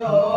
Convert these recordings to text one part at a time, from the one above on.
রাধা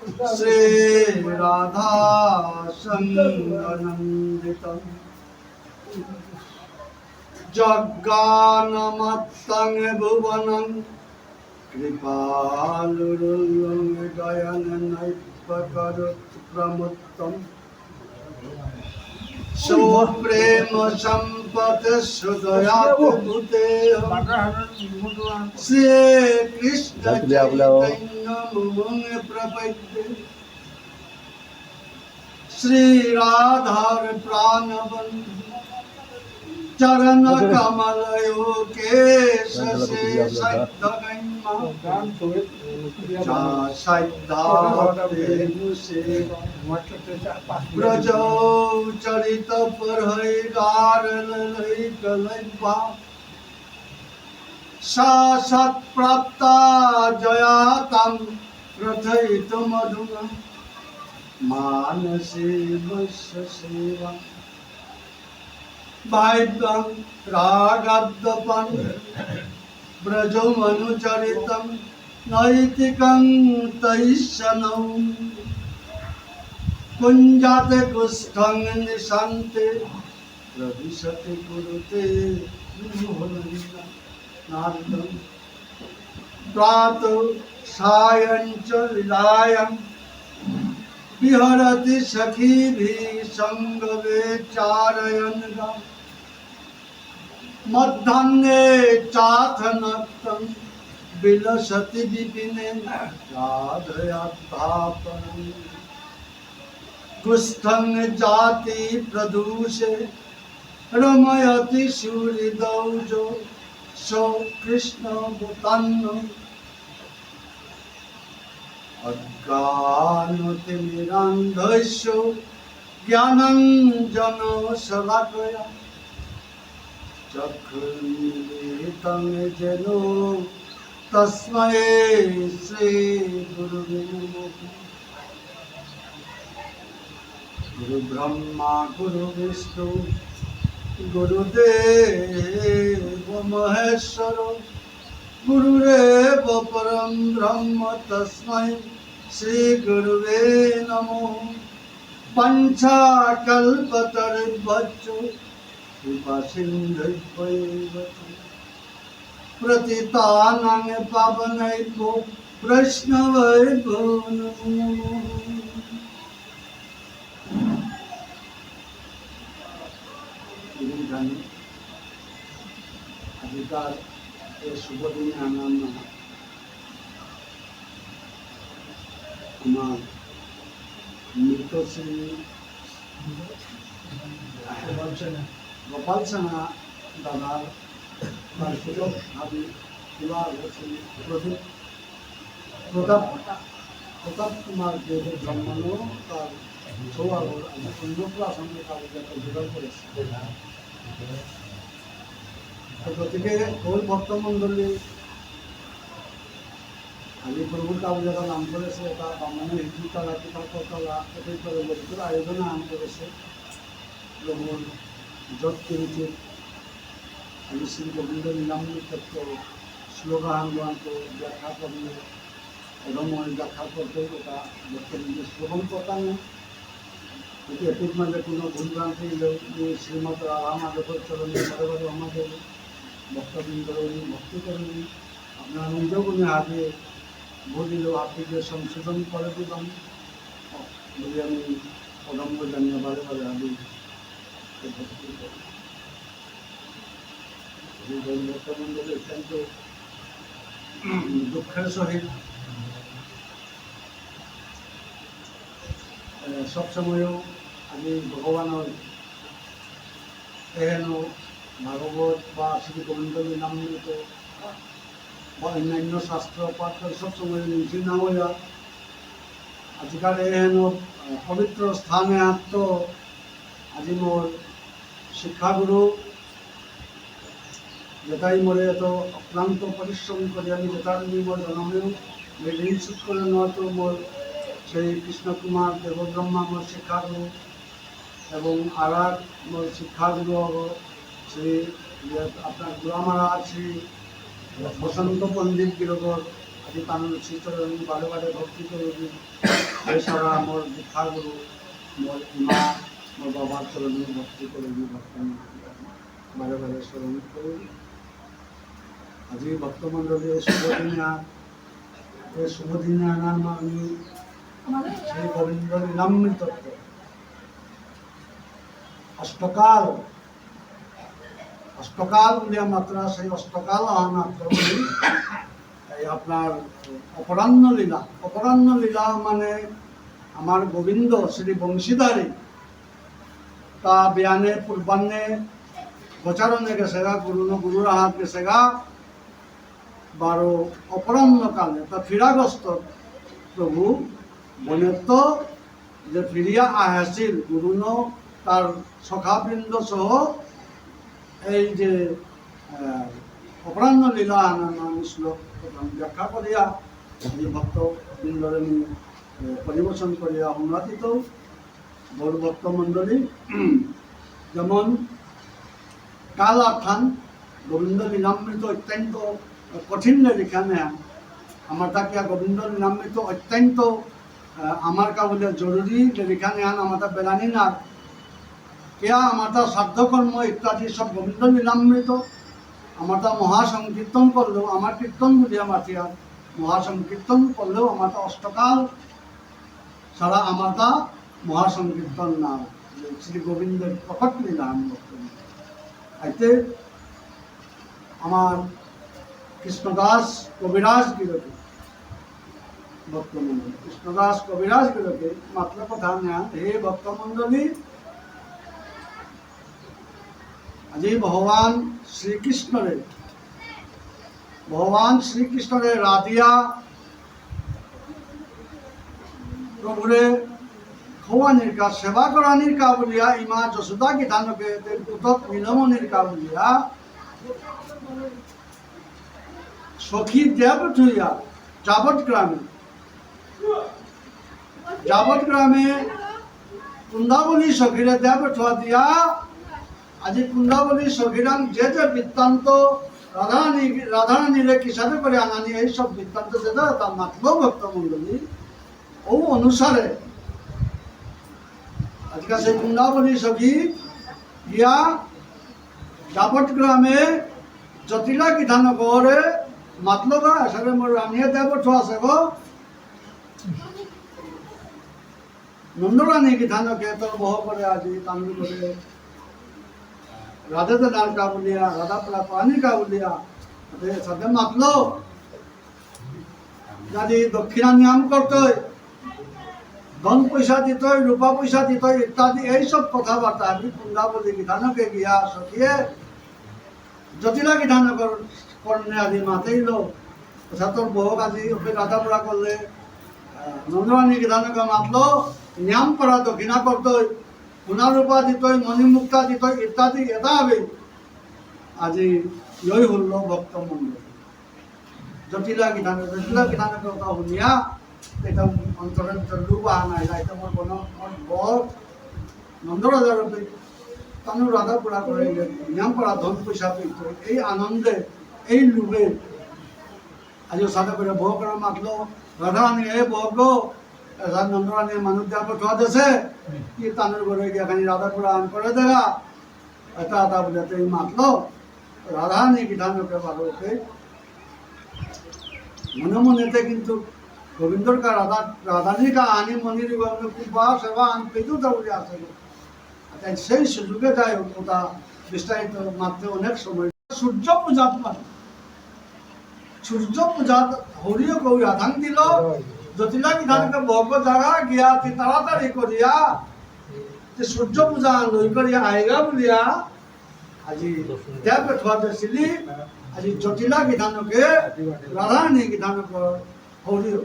ব্রজা বন্দে বৃন্দাবনানন্দন भुवनं রাধা সঙ্গনন্দিতম যজ্ঞানমত্তং সুপ্রেম সম্পদ সুদয়াতে শ্রী কৃষ্ণ প্রপদ্যে শ্রী প্রাণবন্ধু চরণ কমলয়ো কেশ সে সদ্য ব্রজ চরিত পরহৈ গার লই কলই পা সা সৎ প্রাপ্তা জয়াতম প্রথয়িত মধুনা মানসে বৈশ্য সেবা বাইব্যং রাগাদ্যপন ব্রজমনুচরিতম নৈতিকং তৈশনৌ কুঞ্জাতে কুষ্ঠং নিশান্তে প্রবিশতি কুরুতে নারদম প্রাত সায়ঞ্চ লীলায়ং বিহরতি সখীभिः সঙ্গবে চারয়ন মধ্যাহ্নে চাথনক্তম বিলসতি বিপিনে রাধয়াধ্যাপনম কুষ্ঠং জাতি প্রদূষে রময়তি সূর্যদৌজ সো কৃষ্ণ ভূতান্ন অজ্ঞানতিমিরান্ধস্য জ্ঞানঞ্জন শলাকয়া চক্রিতাং যেন তস্ময়ে শ্রী গুরু গুরু ব্রহ্মা গুরু বিষ্ণু গুরুদেব মহেশ্বর গুরুরেব পরম ব্রহ্ম তস্মৈ শ্রী গুরুবে নমো পঞ্চাকল্পতরভ্যো प्रतितानां पावनैभ्यो वैष्णवैभ्यो नमो তিনি জানি আজিকার এই শুভ দিনে আমার না আমার মৃত শ্রী গোপাল সেনা দাদার তার সুযোগ তোলা হয়েছে প্রদীপ, প্রতাপ প্রতাপ কুমার দেবের জন্মানো তার ছোয়া অন্নপ্রাশনে তার যাতে যোগান করেছে। তো গতিকে ওই ভক্তমণ্ডলী, আমি প্রভুর কাবু যারা নাম করেছে তা বামনে হিন্দুতলা পিতাকতলা এটাই করে বলছিল আয়োজনে নাম করেছে। প্রভুর কিনছে আমি শ্রী গোবিন্দ নীলাম্বী তত্ত্ব শ্লোকান গান্ত ব্যাখ্যা করলে এবং ওই ব্যাখ্যা করতে ওটা বক্তব্য শ্রবণ করতাম কিন্তু এটির মধ্যে কোনো ভুলভ্রান্তি শ্রীমত মাধবের চরণে বারে বারে আমাদের বক্তবৃন্দ উনি ভক্তি করেন, আপনারা নিজেও উনি আগে বলিল আপনি যে সংশোধন করে দিলাম বলি আমি অদম্য জানিয়ে বারে বারে আমি বক্তবৃন্দকে অত্যন্ত দুঃখের সহিত সবসময়ও আমি ভগৱানৰ এহেনো ভাগৱত বা শ্ৰী গোবিন্দ নামৃত বা অন্যান্য শাস্ত্ৰ পাঠ সবসময় নিচি না হইয়া আজিকাল এহেনো পবিত্র স্থানে আত্ম আজি মোর শিক্ষাগুরু যেটাই মোরে এত অক্লান্ত পরিশ্রম করি আমি যেটার মোর জনমেও শোধ করে নয়তো মোর সেই কৃষ্ণকুমার দেবব্রহ্মা মোর শিক্ষাগুরু এবং আর এক মোর শিক্ষাগুরু হব শ্রী আপনার গুলামারা শ্রী বসন্ত পণ্ডিত গিরগর, আদি কানুন শ্রীচরণ বারে বারে ভক্তি করবি এছাড়া মোর শিক্ষাগুরু, মোর মা বাবার চরণে ভক্তি করবি ভক্তন বারে বারে স্মরণ করবি আজি এই শুভদিনে এই শুভদিনে আনার আমি শ্রী গোবিন্দ লীলামৃত তত্ত্ব অষ্টকাল অষ্টকাল উলিয়া মাত্রা সেই অষ্টকাল মাত্র এই আপনার অপরাহ্ন লীলা। অপরাহ্ন লীলা মানে আমার গোবিন্দ শ্রী বংশীধারী তা বিয়ানে পূর্বাহ্নে গোচারণে গেছে গা গুরু গুরুর হাত গেছে গা বারো অপরাহ্ন কালে তা ফিরাগস্ত প্রভু বনেত্ব যে ফিরিয়া আহিছিল গুরুন তার সখাবৃন্দ সহ এই যে অপরাহ্ন লীলা নানান শ্লোক ব্যাখ্যা করিয়া যে ভক্ত বৃন্দরে আমি আহ, পরিবেশন করিয়া অনুরাধিত ভক্ত মণ্ডলী যেমন কাল আখ্যান গোবিন্দ লীলামৃত অত্যন্ত কঠিন এখানে আমার তাকে গোবিন্দ লীলামৃত অত্যন্ত আমার কাবলে জরুরি এখানে আন আমার বেলানি না। কেয়া আমাটা সাধ্যকর্ম ইত্যাদি সব গোবিন্দ লীলামৃত আমাটা মহাসংকীর্তন করলেও, আমার কীর্তন বুঝিয়া মাতিয়া মহাসংকীর্তন করলেও আমাটা অষ্টকাল সারা আমাটা মহাসংকীর্তন না শ্রী গোবিন্দের প্রকট লীলা আমি বক্তব্য అయితే আমার কৃষ্ণদাস কবিরাজ গিরকে ভক্তমণ্ডলী কৃষ্ণদাস কবিরাজ গিরকে মাত্র কথা নেন হে ভক্তমণ্ডলী আজি ভগবান শ্রীকৃষ্ণরে ভগবান শ্রীকৃষ্ণরে রাধিয়া প্রভুরে খোয়ানির কা সেবা করানির কা বলিয়া ইমা যশোদা কি ধানকে উতক মিলমনির কা বলিয়া সখী দেব ঠুইয়া যাবত গ্রামে যাবত গ্রামে কুন্দাবলী সখীরে দেব ঠুয়া দিয়া। আজি কুন্দাবলী সখীরাম যে যে বৃত্তান্ত রাধারানী, রাধারানীরে কিসাবে করে আনানি এইসব বৃত্তান্ত যেটা তার মাত্র ভক্তমণ্ডলী। ও অনুসারে আজকে বৃন্দাবনী সখী, ইয়া ডাবট গ্রামে জটিলা কিধান গড়ে মাতলো গা আসলে মোর রানিয়ে দেব ঠো আছে গো। নন্দরানী কিধানকে তোর বহ করে আজি তামিল করে রাধে দান কা বলিয়া রাধা প্রা পানি কা বলিয়া সদে মাতলো। যদি দক্ষিণা নিয়ম করতই ধন পয়সা দিত রূপা পয়সা দিত ইত্যাদি। এইসব কথাবার্তা আমি কুন্দাবলী বিধানকে গিয়া সখিয়ে জটিলা বিধান করণে আদি মাতেইল তোর বহুক আজি ওকে রাধা পড়া করলে নন্দরানী বিধানকে মাতলো, নিয়ম করা দক্ষিণা করতই সোণারূপা দিতই মণিমুক্তা দিতই ইত্যাদি এটা হবে। আজি ইয়ই হল ভক্ত মন্দির জটিলা বিধান জটিলা বিধানকে কথা শুনিয়া এটা রূপ আহা নাই মোৰ মন মোৰ বৰ নন্দৰাজাৰ ৰূপে তানো ৰাধা পুৰা কৰে নিয়ম কৰা ধন পইচা পেইটো এই আনন্দে, এই লোভে। আজি সাদা করে বহ করে মাতলো রাধা আনি এ বহ গো রাধা নন্দরানী মানুষ দিয়া পঠোয়া দেছে কি তানোর ঘরে গিয়া খানি রাধা পুরা আন করে দেখা। এটা এটা বলে এই মাতলো রাধা আনি বিধানকে ভালোকে। মনে মনেতে কিন্তু কা রাধা রাধানী কা আনি মন্দির কৃপা সেবা আন পেতু তাহলে আসে তাই সেই সুযোগে যায় ওটা বিস্তারিত মাত্র অনেক সময়। সূর্য পূজাত মানে। সূর্য পূজাত হরিও গৌরী আধান দিল। জটিলা বিধানকে ভোগ জাগা গিয়া তি তাড়াতাড়ি করিয়া যে সূর্য পূজা নই করিয়া আইগা বলিয়া আজি দেব দিছিলি আজি জটিলা বিধানকে রাধারানী বিধানক হরিও।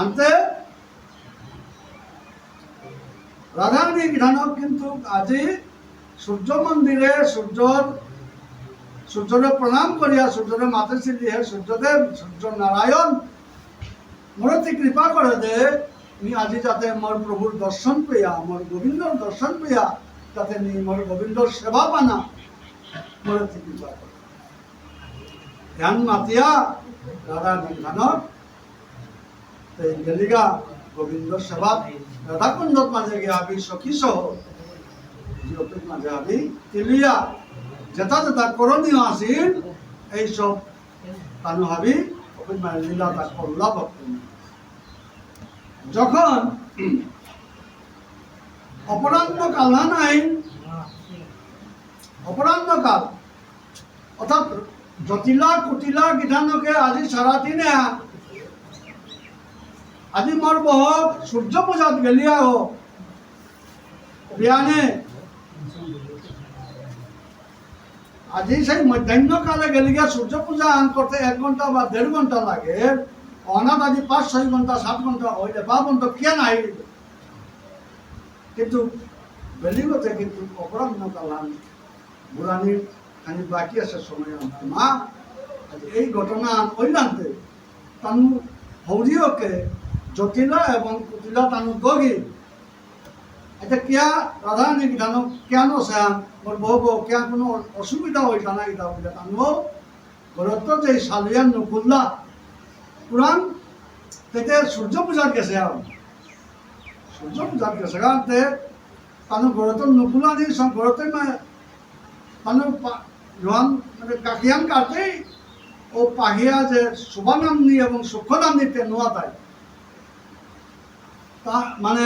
আনতে রাধারানী বিধানক কিন্তু আজি সূর্য মন্দিরে সূর্যর সূর্যরে প্রণাম করিয়া সূর্যরে মাতে ছিলি হে সূর্যদেব সূর্য নারায়ণ মোরতে কৃপা করে দে, নি আজি যাতে মোর প্রভুর দর্শন পেয়া, মোর গোবিন্দর দর্শন পেয়া, যাতে নি মোর গোবিন্দর সেবা পানা। মোরতে কৃপা করে ধ্যান মাতিয়া রাধা নিধানক এই গেলিগা গোবিন্দর সেবা। রাধাকুণ্ডত মাঝে গিয়া আবি সখী সহ। মাঝে তিলিয়া যেটা যেটা করণীয় আছিল, এইসব তানু হাবি ওপেন মানে লীলা তা করলা ভক্ত। যখন অপরাহ্ন কাল না নাই, অপরাহ্ন কাল, অর্থাৎ জটিলা কুটিলা বিধানকে আজি সারাদিনে আজি মোর বহক সূর্য পূজাত গেলিয়া হো বিয়ানে। আজি সেই মধ্যাহ্নকালে গেলে গিয়া সূর্য পূজা আন করতে এক ঘণ্টা বা দেড় ঘণ্টা লাগে। অনাথ আজি পাঁচ, ছয় ঘণ্টা সাত ঘণ্টা হইলে বা ঘণ্টা কে নাই কিন্তু বেলিগতে কিন্তু অপরাহ্ন কালান বুড়ানির খানি বাকি আছে সময় আমার মা। এই ঘটনা ঐলান্তে তানু হৌরিওকে জটিলা এবং কুটিলা তানু দগি এটা কিয়া রাধারানী বিধান কেন স্যাম মোর বউ কিয়া কোনো অসুবিধা হইতা না এটা বলে তানু যে সালিয়ান নকুল্লা পুরাণ তেতে সূর্য পূজার গেছে আর সূর্য পূজার গেছে কারণতে তানু ঘরত নকুলা দি সব মানে তানু মানে কাকিয়ান কাটেই ও পাহিয়া যে শুভানামনি এবং সুখনামনিতে নোয়া তাই। তা মানে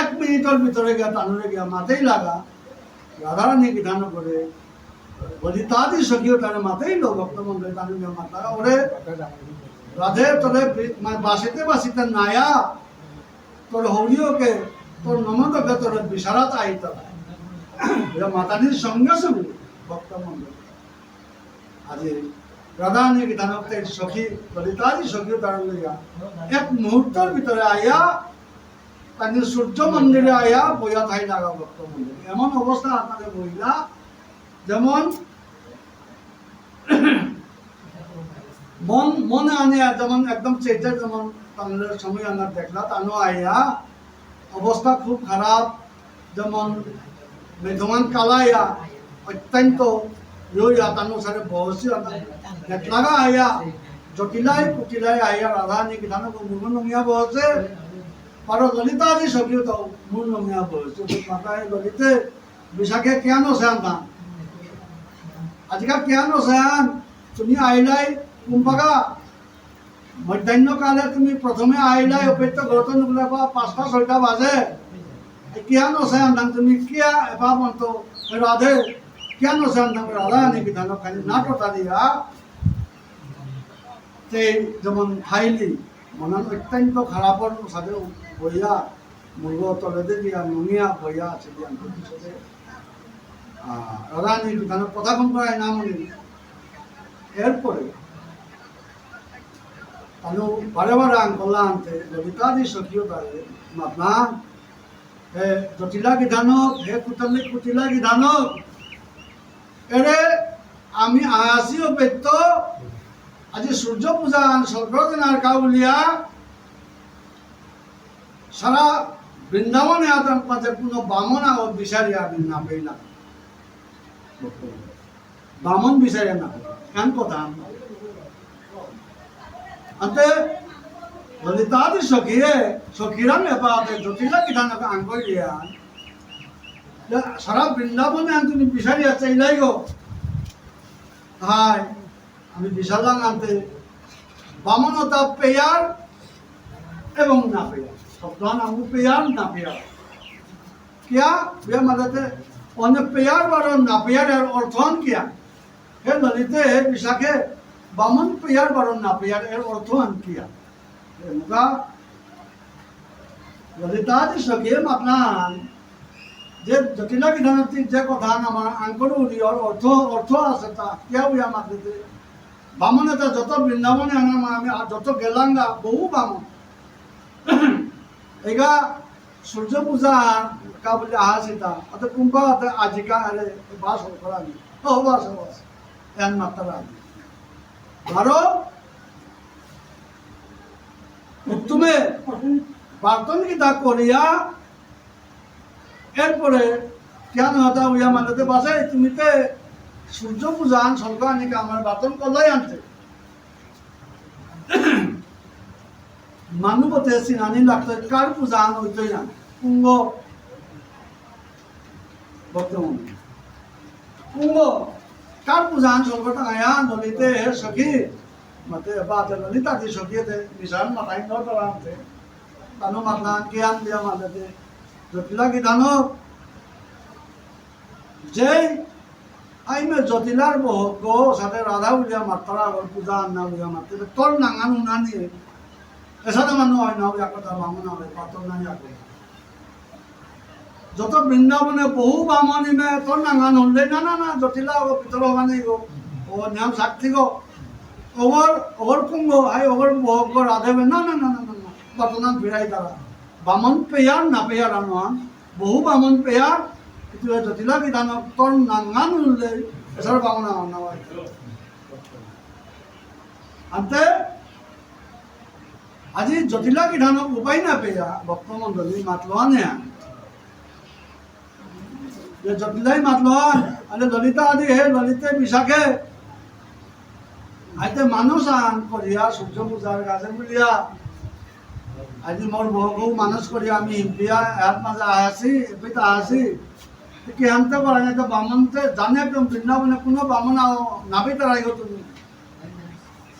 এক মিনিটের ভিতরে গিয়া টানুরে গিয়া মাতেই লাগা, রাধারানী বিধান করে? বলি তাদি সখিও তারে মাতেই লো, ভক্ত মন্দিরে টানু গিয়া মাতা ওরে রাধে তোরে মানে বাসিতে বাসিতে নায়া, তোর হরিওকে, তোর নমদকে তোর বিশারাত আইত মাতানির সঙ্গে সঙ্গে ভক্ত মন্দির আজি রাধারানী বিধানকে সখী, ললিতাদি সখীও তার লইয়া এক মুহূর্তের ভিতরে আইয়া তাকে সূর্য মন্দিরে আয়া বইয়া থাই লাগা ভক্ত মন্দিরে এমন অবস্থা আপনাদের বইলা যেমন মন, মনে আনে যেমন একদম চেটে যেমন তাদের সময় আনার দেখলা তানো আইয়া অবস্থা খুব খারাপ, যেমন মেঘমান কালাইয়া অত্যন্ত বহসে পারো ললিতাদি সকিও তো মূল নমিয়া বহসে মাতায় ললিতে বিশাখে কেন সেয়ান আজকাল কেন সেয়ান তুমি আইলাই কুম্পাকা মধ্যাহ্নকালে তুমি প্ৰথমে আহিলাই অপেত্য ঘৰতো নুবুলে পাঁচটা ছয়টা বাজে নছে আন্দাং তুমি কিয় নছে আন্দাং রাধা ধানক খালি নাটটা দিয়া সেই যেমন খাইলি মনন অত্যন্ত খারাপর সাথে বইয়া মুর্গ তলেতে দিয়া নুনিয়া বইয়া আছে দিয়া পিছতে রাধা নেকি ধানক কথা কম করায় না মনে এরপরে তানো বারে বারে আঙ্কলা আনতে ললিতাদি সখীও তারে মাতনা হে জটিলা গিধানক হে কুতলি কুটিলা গিধানক এনে আমি আসিও অপেত্য আজি সূর্য পূজা সর্বদিনার কাউলিয়া সারা বৃন্দাবনে আতাম পাতে কোনো বামন আগত বিচারি আমি না পেলাম বামন বিচারি না এন কথা আতে ললিতাদি সখীয়ে সখীরা মেপা জটিলা কিধানকে আঙ্গলিয়ান সারা বৃন্দাবনে আন তুমি বিচারি আছে ইলাই গো। হাই আমি বিশালাং আনতে বামনতা পেয়ার এবং না পেয়ার। শব্দান আমু পেয়ার, না পেয়ার। কিয়া? বিয়া মাদাতে অনেক পেয়ার বার না পেয়ার, এর অর্থন কিয়া? হে ললিতে, হে বিশাখে, বামন পেয়ার বার না পেয়ার, এর অর্থন কিয়া? মুখা ললিতাদি সখীয়ে মাতলান যে জটিলা বিধানতি যে কথা আমার আঙ্কর উড়িয়র অর্থ অর্থ আছে তা কিয়া উইয়া মাতিতে বামন এটা যত বৃন্দাবনে আনা আমি যত গেলাঙ্গা বহু বামন এগা সূর্য পূজা কা বলে আহাসিতা অত কুম্ভা অত আজিকা আরে বাস করা নি ও বাস বাস এন মাত্রা আরও তুমি প্রার্থন গীতা করিয়া এরপরে কেন হতা উইয়া মানতে বাসে তুমিতে সূর্য পূজা আন স্বর্গ আনিকে আমার বাতন কলাই আনতে। মানুবতে সিনানি লাগতে, কার পূজা আন হইতই না? কুঙ্গ বর্তমান। কুঙ্গ কার পূজা আন স্বর্গ টাঙায়া নলিতে হে সখী। মতে বাতে ললিতা দি সখী তে নিশান মাথাই ন তরামতে তানো মাতনা জ্ঞান দিয়া মানতে জটিলা কি দানো যে আইমে জটিলার বহক সাথে রাধা উলিয়া মাত্রা আগর পূজা আন্না উলিয়া মাত্রে তোর নাঙান উনানি এসাথে মানুষ হয় না উলিয়া কথা বামন হবে পাতর নাই আগে যত বৃন্দাবনে বহু বামন ইমে তোর নাঙান হলে, না না না জটিলা ও পিতর মানে গো ও নিয়ম সাক্ষী গো ওগর ওগর কুঙ্গ আই ওগর বহক রাধেবে না না না না না না বর্তমান ফিরাই তারা বামন পেয়ার না পেয়ার আনোয়ান বহু বামন পেয়ার nonton nangan ulle esar bangun awan awan ante আজি জটিলা বিধানক উপায় না পেয়া, ভক্তমণ্ডলী মাতলোৱানে যে জটিলাই মাতলোৱান আৰু ললিতা আদি হে, ললিতে বিশাখে আইতে মানুষ আন করিয়া সূর্য পূজার গাছে বুলিয়া আজি মোর বহু মানুষ করিয়া আমি হিম্পিয়া এর মাঝে আহাসি এপিতা আহাসি কি আনতে পারে না তো বামনতে জানে একদম বৃন্দাবনে কোনো বামন নাবি তারাই গো তুমি।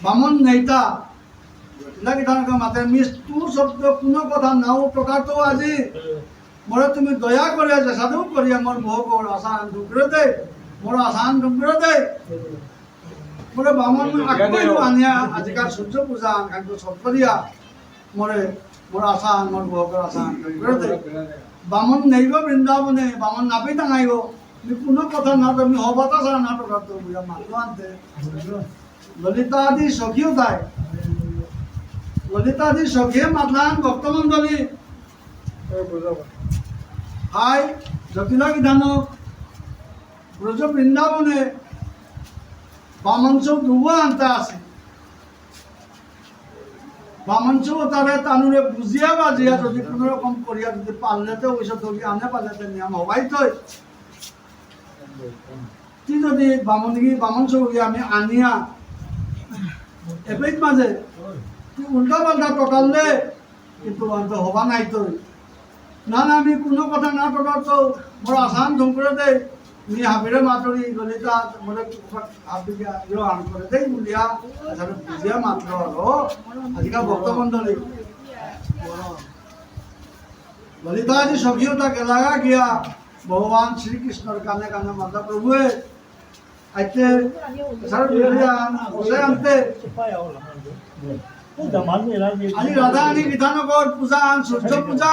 বামন নেইতা লাগি থাকা মাতে তু শব্দ কোনো কথা নাও প্রকার তো আজি। মোরে তুমি দয়া করিয়া যে সাধু করিয়া মোর মোহ কর আসান ঢুকরে দে মোর আসান ঢুকরে দে মোরে বামন আকবই আনিয়া আজিকাল সূর্য পূজা কান্ত সব করিয়া মোরে আসান মোর কর আসান বামন নেই গো বৃন্দাবনে। বামন নাপি তুমি কোনো কথা না তুমি হবাতা সারা নাটক বুঝা মানো আনতে। ললিতা আদি সখীও তাই। ললিতা আদি সখীয়ে মাতলান ভক্তমণ্ডলী। হাই জটিলা বিধানক ব্রজ বৃন্দাবনে বামন চৌ ডুবো আনতে আছে। বামনচু তারে তানুরে বুঝিয়া বাজিয়া যদি কোনো রকম করিয়া যদি পারলে তো ওইসব ধরি আনে পারলে তো নিয়ম হবাই তো তুই যদি বামনগি বামন চৌকি আমি আনিয়া এপেট মাঝে তুই উল্টা পাল্টা টকালে কিন্তু অন্ত হবা নাই তো না না, আমি কোনো কথা না টকার তো বড় আসান ধুম করে ইয়ে আন করে দেই বুলিয়া আসলে বুঝিয়া মাত্র হলো আজকাল ভক্তমন্ডলী ললিতাজি সখীয়তা গেলাগা গিয়া? ভগবান শ্রীকৃষ্ণর কানে কানে মাতা প্রভুয়ে আইতে বসে আনতে। আজি রাধা আনি বিধানগর পূজা সূর্য পূজা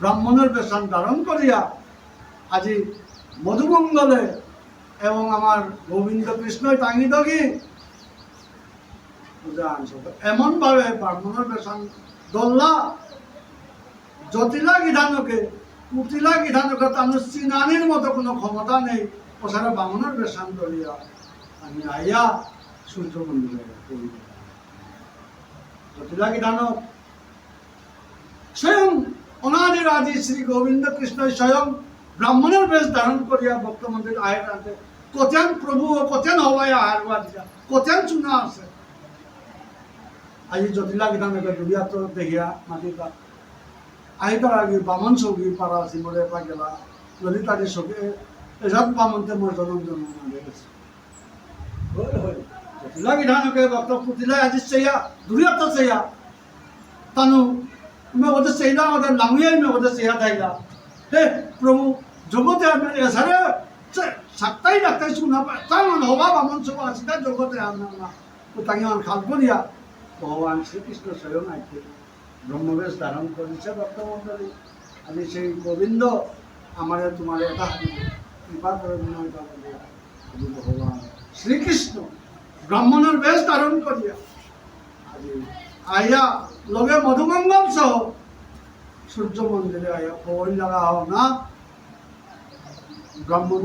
ব্রাহ্মণের বেশান ধারণ করিয়া আজি মধুমঙ্গলে এবং আমার গোবিন্দ কৃষ্ণই টাঙি দগি পূজা আনছ। এমন ভাবে ব্রাহ্মণের বেশান দল্লা জটিলা বিধানকে কুটিলা বিধানকে তার চিনানির মতো কোনো ক্ষমতা নেই। ওসারা বামনের বেশান করিয়া আমি আইয়া সূর্য মন্দিরে জটিলা বিধানক স্বয়ং অনাদির আদি শ্রী গোবিন্দ কৃষ্ণ স্বয়ং ব্রাহ্মণের বেশ ধারণ করিয়া ভক্ত মন্দির আয়ের আনতে কোথেন প্রভু ও কোথেন হওয়ায় আহার বাদিয়া কোথেন চুনা আছে। আজি জটিলা বিধানকে দুবিয়া তো দেখিয়া মাতিবা আহিতার আগে বামন সৌগি পারা আছি মরে পা গেলা। ললিতারি সৌগি এসব বামনতে মোর জনম জন্ম মাগে গেছে জটিলা বিধানকে ভক্ত পুতিলা, আজি চেয়া দুরিয়া তো চেয়া। তানু मैं ওদের চেইলা ওদের লাঙিয়াই मैं ওদের চেয়া থাইলা হে প্রভু জগতে আমি এসারে সাতটাই ডাক্তার শুনা পায় তার মানে হবা বামন সব আছে তার জগতে আনা না তো তাকে আমার খাল করিয়া ভগবান শ্রীকৃষ্ণ স্বয়ং আইতে ব্রহ্মবেশ ধারণ করেছে ভক্তমণ্ডলী আমি সেই গোবিন্দ আমার তোমার এটা কৃপা করে করে ভগবান শ্রীকৃষ্ণ ব্রাহ্মণের বেশ ধারণ করিয়া আজি আইয়া লগে মধুমঙ্গল সহ। সূর্য মন্দিরে আইয়া খবর লাগা হও না। ব্রাহ্মণ